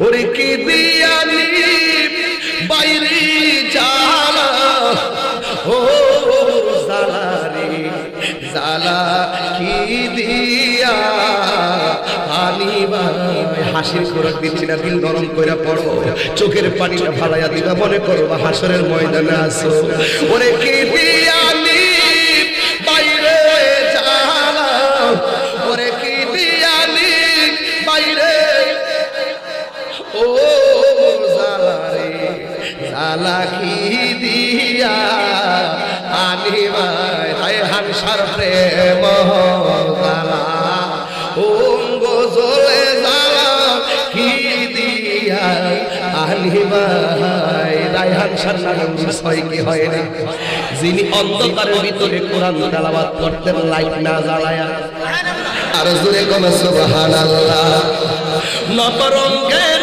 ওরে কি দিয়ালি বাইরে জালা ও জালা রে জালা কি দিয়া? হাসির খোরাক দিচ্ছি না, দিল নরম কইরা পড়ো। চোখের পানিটা ফালাইয়া দিবা মনে করো হাসরের ময়দানে আসো ওরে কি কি দিয়া আনিবাই হায় হানসার প্রেম জালা অঙ্গ জলে জালা কি দিয়া আনিবাই রায়হান সান্নার ছয় কি হয় রে যিনি অন্ধকারের ভিতরে কোরআন তেলাওয়াত করতেন, লাইট না জ্বালায়া। আর জোরে কোন সুবহানাল্লাহ। নবরঙ্গের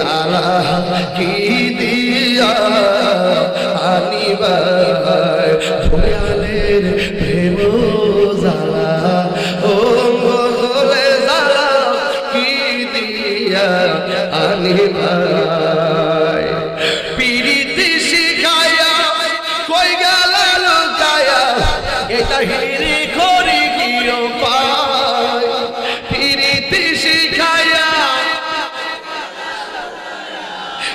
জালা কি দিয়া আনিবার? দয়ালের প্রেম জালা ও গলে জালা কি দিয়া আনিবার? পিরিতি শিখায়া কই গেল লুকায়া? এটা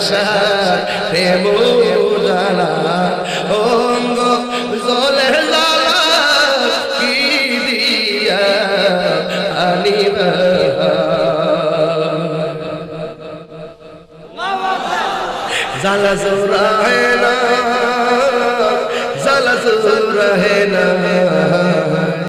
শাহ প্রেম জালা অঙ্গ জলে জালা কি দিয়া আনিবা? জালা